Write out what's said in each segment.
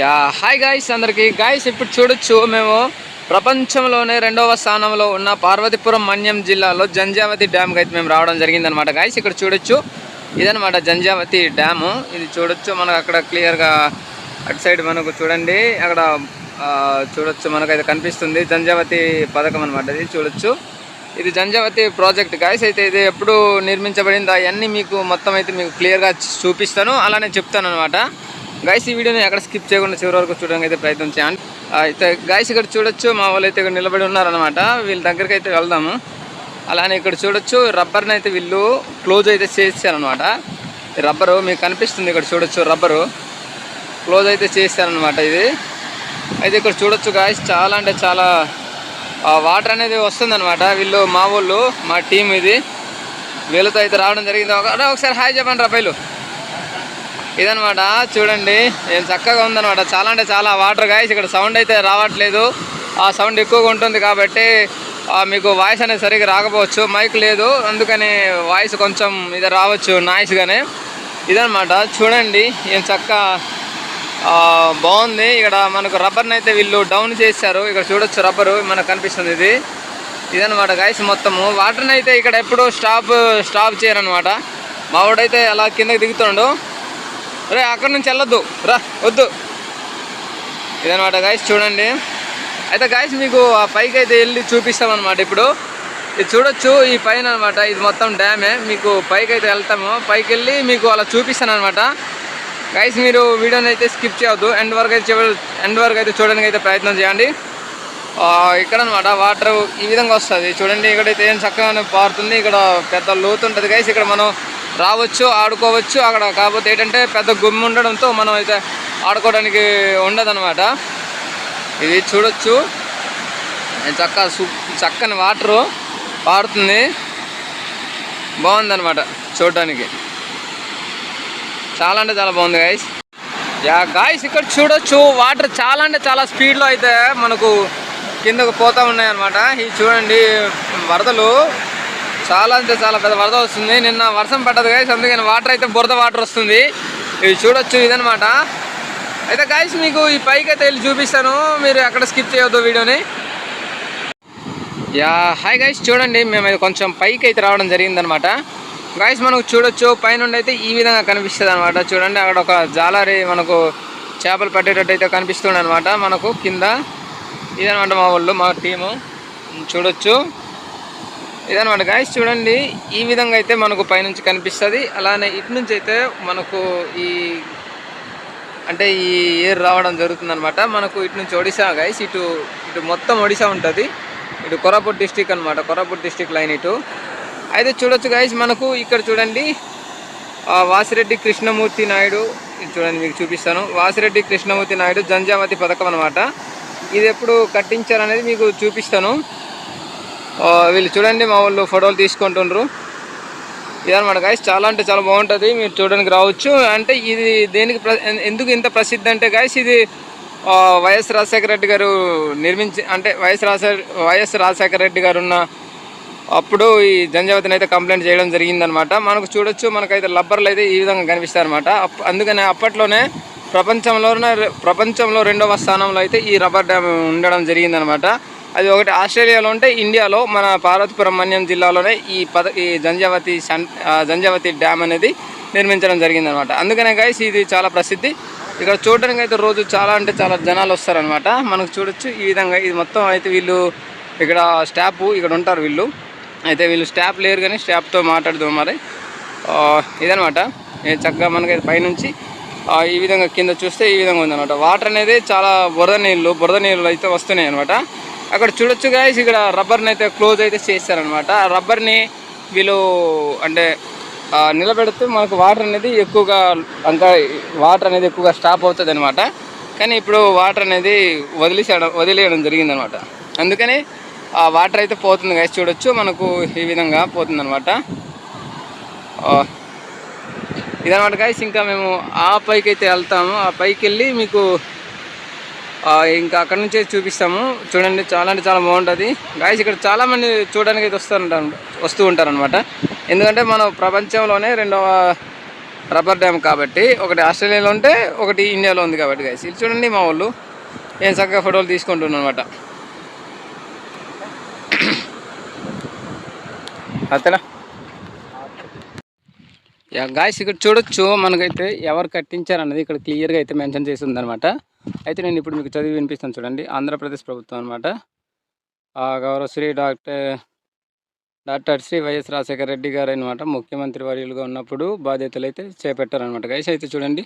Yeah hi guys అందరికీ. Guys ఇప్పుడు చూడొచ్చు మేము ప్రపంచంలోనే రెండవ స్థానంలో ఉన్న పార్వతీపురం మన్యం జిల్లాలో జంజావతి డ్యామ్కి అయితే మేము రావడం జరిగిందనమాట గాయస్ ఇక్కడ చూడొచ్చు. ఇదనమాట జంజావతి డ్యాము. ఇది చూడొచ్చు మనకు అక్కడ క్లియర్గా అటు సైడ్ మనకు చూడండి. అక్కడ చూడొచ్చు మనకైతే కనిపిస్తుంది. జంజావతి పథకం అనమాట ఇది చూడొచ్చు. ఇది జంజావతి ప్రాజెక్ట్. గాయస్ అయితే ఇది ఎప్పుడు నిర్మించబడింది అవన్నీ మీకు మొత్తం అయితే మీకు క్లియర్గా చూపిస్తాను. అలానే చెప్తాను అనమాట గైస్ ఈ వీడియోని ఎక్కడ స్కిప్ చేయకుండా చివరి వరకు చూడడానికి అయితే ప్రయత్నం చేయండి. అయితే గైస్ ఇక్కడ చూడొచ్చు మా వాళ్ళు అయితే ఇక్కడ నిలబడి ఉన్నారనమాట వీళ్ళ దగ్గరికి అయితే వెళ్దాము. అలానే ఇక్కడ చూడొచ్చు రబ్బర్ని అయితే వీళ్ళు క్లోజ్ అయితే చేశారనమాట రబ్బరు మీకు కనిపిస్తుంది ఇక్కడ చూడొచ్చు రబ్బరు క్లోజ్ అయితే చేశారనమాట ఇది. అయితే ఇక్కడ చూడొచ్చు గాయస్ చాలా అంటే చాలా వాటర్ అనేది వస్తుందనమాట వీళ్ళు మా వాళ్ళు మా టీం ఇది. వీళ్ళతో అయితే రావడం జరిగింది. ఒకసారి హాయ్ చెప్పండి రబ్బాయిలు ఇదనమాట చూడండి. ఏం చక్కగా ఉందన్నమాట. చాలా అంటే చాలా వాటర్ గాయస్ ఇక్కడ సౌండ్ అయితే రావట్లేదు. ఆ సౌండ్ ఎక్కువగా ఉంటుంది కాబట్టి మీకు వాయిస్ అనేది సరిగ్గా రాకపోవచ్చు. మైక్ లేదు. అందుకని వాయిస్ కొంచెం ఇది రావచ్చు నాయిస్గానే ఇదనమాట చూడండి. ఏం చక్క బాగుంది. ఇక్కడ మనకు రబ్బర్ని అయితే వీళ్ళు డౌన్ చేశారు. ఇక్కడ చూడొచ్చు రబ్బరు మనకు కనిపిస్తుంది ఇది. ఇదనమాట గాయస్ మొత్తము. వాటర్ని అయితే ఇక్కడ ఎప్పుడూ స్టాప్ స్టాప్ చేయరనమాట మావాడైతే అలా కిందకి దిగుతుండు. రే అక్కడ నుంచి వెళ్ళొద్దు. రా వద్దు. ఇదనమాట గాయస్ చూడండి. అయితే గాయస్ మీకు ఆ పైకి అయితే వెళ్ళి చూపిస్తామన్నమాట ఇప్పుడు. ఇది చూడొచ్చు ఈ పైన అనమాట ఇది మొత్తం డ్యామే మీకు పైకి అయితే వెళ్తాము. పైకి వెళ్ళి మీకు అలా చూపిస్తాను అనమాట గైస్ మీరు వీడియోని అయితే స్కిప్ చేయవద్దు ఎండ్ వరకు అయితే ఎండ్ వరకు అయితే చూడడానికి అయితే ప్రయత్నం చేయండి. ఇక్కడ అనమాట వాటర్ ఈ విధంగా వస్తుంది. చూడండి ఇక్కడైతే ఏం చక్కగా పారుతుంది. ఇక్కడ పెద్ద లోతు ఉంటుంది. గైస్ ఇక్కడ మనం రావచ్చు ఆడుకోవచ్చు. అక్కడ కాకపోతే ఏంటంటే పెద్ద గుమ్మి ఉండడంతో మనం అయితే ఆడుకోవడానికి ఉండదన్నమాట. ఇది చూడొచ్చు. చక్క చక్కని వాటరు పారుతుంది. బాగుందన్నమాట చూడడానికి. చాలా అంటే చాలా బాగుంది గాయస్ యా గాయస్ ఇక్కడ చూడొచ్చు. వాటర్ చాలా అంటే చాలా స్పీడ్లో అయితే మనకు కిందకు పోతా ఉన్నాయన్నమాట. ఇది చూడండి వరదలు. చాలా అంటే చాలా పెద్ద వరద వస్తుంది. నిన్న వర్షం పడ్డది గాయస్ అందుకని వాటర్ అయితే బురద వాటర్ వస్తుంది. ఇది చూడొచ్చు ఇదనమాట అయితే గాయస్ మీకు ఈ పైకి అయితే వెళ్ళి చూపిస్తాను. మీరు ఎక్కడ స్కిప్ చేయొద్దు వీడియోని. యా హాయ్ గైస్ చూడండి. మేము అయితే కొంచెం పైకి అయితే రావడం జరిగిందనమాట గాయస్ మనకు చూడొచ్చు పైనుండి అయితే ఈ విధంగా కనిపిస్తుంది అనమాట చూడండి అక్కడ ఒక జాలరీ మనకు చేపలు పట్టేటట్టు అయితే కనిపిస్తుంది అనమాట మనకు కింద ఇదనమాట మా వాళ్ళు మా టీము. చూడొచ్చు. ఇదనమాట గాయస్ చూడండి. ఈ విధంగా అయితే మనకు పైనుంచి కనిపిస్తుంది. అలానే ఇటు నుంచి అయితే మనకు ఈ అంటే ఈ ఏర్ రావడం జరుగుతుందనమాట మనకు ఇటు నుంచి ఒడిశా గైస్ ఇటు ఇటు మొత్తం ఒడిశా ఉంటుంది. ఇటు కొరాపూట్ డిస్టిక్ అనమాట కొరాపూట్ డిస్టిక్ లైన్ ఇటు. అయితే చూడొచ్చు గైస్ మనకు ఇక్కడ చూడండి. వాసిరెడ్డి కృష్ణమూర్తి నాయుడు చూడండి మీకు చూపిస్తాను. వాసిరెడ్డి కృష్ణమూర్తి నాయుడు జంజావతి పథకం అనమాట ఇది ఎప్పుడు కట్టించారనేది మీకు చూపిస్తాను. వీళ్ళు చూడండి మా వాళ్ళు ఫోటోలు తీసుకుంటుండ్రు. ఇదన్నమాట గాయస్ చాలా అంటే చాలా బాగుంటుంది మీరు చూడడానికి రావచ్చు. అంటే ఇది దేనికి ప్ర- ఎందుకు ఇంత ప్రసిద్ధి అంటే గాయస్ ఇది వైఎస్ రాజశేఖర రెడ్డి గారు నిర్మించి అంటే వైఎస్ రాజశేఖర వైఎస్ రాజశేఖర రెడ్డి గారు ఉన్న అప్పుడు ఈ జంజావతిని అయితే కంప్లైంట్ చేయడం జరిగిందనమాట మనకు చూడొచ్చు మనకైతే లబ్బర్లు అయితే ఈ విధంగా కనిపిస్తాయి అనమాట అందుకనే అప్పట్లోనే ప్రపంచంలోనే ప్రపంచంలో రెండవ స్థానంలో అయితే ఈ రబ్బర్ డ్యామ్ ఉండడం జరిగిందనమాట అది ఒకటి ఆస్ట్రేలియాలో ఉంటే ఇండియాలో మన పార్వతీపురం మన్యం జిల్లాలోనే ఈ పద ఈ జంజావతి సన్ జంజావతి డ్యామ్ అనేది నిర్మించడం జరిగిందనమాట. అందుకనే గైస్ ఇది చాలా ప్రసిద్ధి. ఇక్కడ చూడడానికి అయితే రోజు చాలా అంటే చాలా జనాలు వస్తారనమాట. మనకు చూడొచ్చు ఈ విధంగా ఇది మొత్తం అయితే వీళ్ళు ఇక్కడ స్టాప్ ఇక్కడ ఉంటారు వీళ్ళు. అయితే వీళ్ళు స్టాప్ లేరు కానీ స్టాప్తో మాట్లాడుతాం మరి. ఇదనమాట. ఇది చక్కగా మనకి పైనుంచి ఈ విధంగా కింద చూస్తే ఈ విధంగా ఉందన్నమాట వాటర్ అనేది చాలా బురద నీళ్ళు బురద నీళ్ళు అయితే వస్తున్నాయి అనమాట అక్కడ చూడొచ్చు గాయస్ ఇక్కడ రబ్బర్ని అయితే క్లోజ్ అయితే చేస్తారనమాట ఆ రబ్బర్ని వీళ్ళు అంటే నిలబెడితే మనకు వాటర్ అనేది ఎక్కువగా అంతా వాటర్ అనేది ఎక్కువగా స్టాప్ అవుతుంది అనమాట కానీ ఇప్పుడు వాటర్ అనేది వదిలేసేయడం వదిలేయడం జరిగిందనమాట అందుకని ఆ వాటర్ అయితే పోతుంది గాయస్ చూడొచ్చు మనకు ఈ విధంగా పోతుంది అనమాట ఇదనమాట గాయస్ ఇంకా మేము ఆ పైకి అయితే వెళ్తాము. ఆ పైకి వెళ్ళి మీకు ఇంకా అక్కడ నుంచి చూపిస్తాము. చూడండి చాలా అంటే చాలా బాగుంటుంది. గాయస్ ఇక్కడ చాలామంది చూడడానికి అయితే వస్తూ ఉంటారు వస్తూ ఉంటారు అనమాట ఎందుకంటే మనం ప్రపంచంలోనే రెండవ రబ్బర్ డ్యామ్ కాబట్టి ఒకటి ఆస్ట్రేలియాలో ఉంటే ఒకటి ఇండియాలో ఉంది కాబట్టి గాయస్ ఇది చూడండి మా వాళ్ళు నేను చక్కగా ఫోటోలు తీసుకుంటున్నాను అనమాట అంతేనా యా గాయస్ ఇక్కడ చూడొచ్చు. మనకైతే ఎవరు కట్టించారన్నది ఇక్కడ క్లియర్గా అయితే మెన్షన్ చేసి ఉందన్నమాట. అయితే నేను ఇప్పుడు మీకు చదివి వినిపిస్తాను చూడండి. ఆంధ్రప్రదేశ్ ప్రభుత్వం అనమాట గౌరవ Shri doctor doctor Shri YS Rajasekhara Reddy garu అనమాట ముఖ్యమంత్రి వర్యులుగా ఉన్నప్పుడు బాధ్యతలు అయితే చేపట్టారనమాట గైస్ అయితే చూడండి.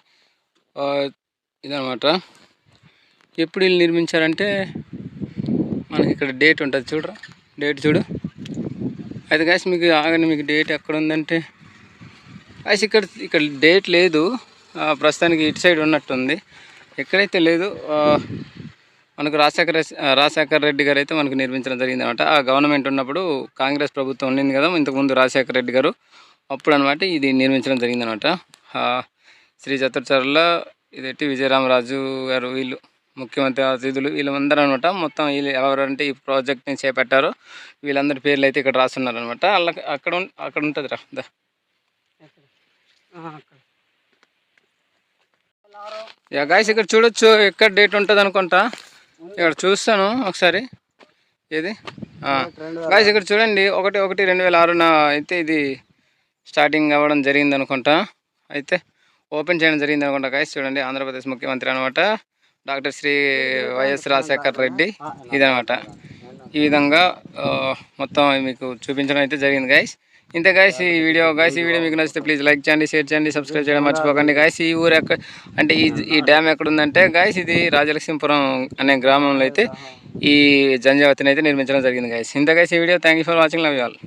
ఇదనమాట ఎప్పుడు వీళ్ళు నిర్మించారంటే మనకి ఇక్కడ డేట్ ఉంటుంది చూడరా? డేట్ చూడు. అయితే గైస్ మీకు ఆగండి మీకు డేట్ ఎక్కడ ఉందంటే గైస్ ఇక్కడ ఇక్కడ డేట్ లేదు. ప్రస్తుతానికి ఇటు సైడ్ ఉన్నట్టుంది. ఎక్కడైతే లేదు మనకు రాజశేఖర రాజశేఖర రెడ్డి గారు అయితే మనకు నిర్మించడం జరిగింది అనమాట ఆ గవర్నమెంట్ ఉన్నప్పుడు కాంగ్రెస్ ప్రభుత్వం ఉండింది కదా ఇంతకుముందు రాజశేఖర రెడ్డి గారు అప్పుడు అనమాట ఇది నిర్మించడం జరిగింది అనమాట శ్రీ చతుర్చర్ల ఇదేంటి విజయరామరాజు గారు వీళ్ళు ముఖ్యమంత్రి అతిథులు వీళ్ళందరూ అనమాట మొత్తం వీళ్ళు ఎవరంటే ఈ ప్రాజెక్ట్ని చేపట్టారో వీళ్ళందరి పేర్లు అయితే ఇక్కడ రాస్తున్నారు అనమాట అలా అక్కడ అక్కడ ఉంటుంది రా దా. యా గాయస్ ఇక్కడ చూడొచ్చు ఎక్కడ డేట్ ఉంటుంది అనుకుంటా. ఇక్కడ చూస్తాను ఒకసారి. ఏది? గాయస్ ఇక్కడ చూడండి. ఒకటి ఒకటి రెండు వేల ఆరున అయితే ఇది స్టార్టింగ్ అవ్వడం జరిగింది అనుకుంటా. అయితే ఓపెన్ చేయడం జరిగింది అనుకుంటా గాయస్ చూడండి. ఆంధ్రప్రదేశ్ ముఖ్యమంత్రి అనమాట డాక్టర్ శ్రీ వైఎస్ రాజశేఖర్ రెడ్డి. ఇదనమాట ఈ విధంగా మొత్తం మీకు చూపించడం అయితే జరిగింది గాయస్ ఇంతే గాయస్ ఈ వీడియో గాయస్ ఈ వీడియో మీకు నచ్చితే ప్లీజ్ లైక్ చేయండి షేర్ చేయండి సబ్స్క్రైబ్ చేయడం మర్చిపోకండి. గాయస్ ఈ ఊరు ఎక్కడ అంటే ఈ ఈ డ్యామ్ ఎక్కడ ఉందంటే గాయస్ ఇది రాజలక్ష్మీపురం అనే గ్రామంలో అయితే ఈ జంజావతిని అయితే నిర్మించడం జరిగింది గాయస్ ఇంత గాయస్ ఈ video thank you for watching love you all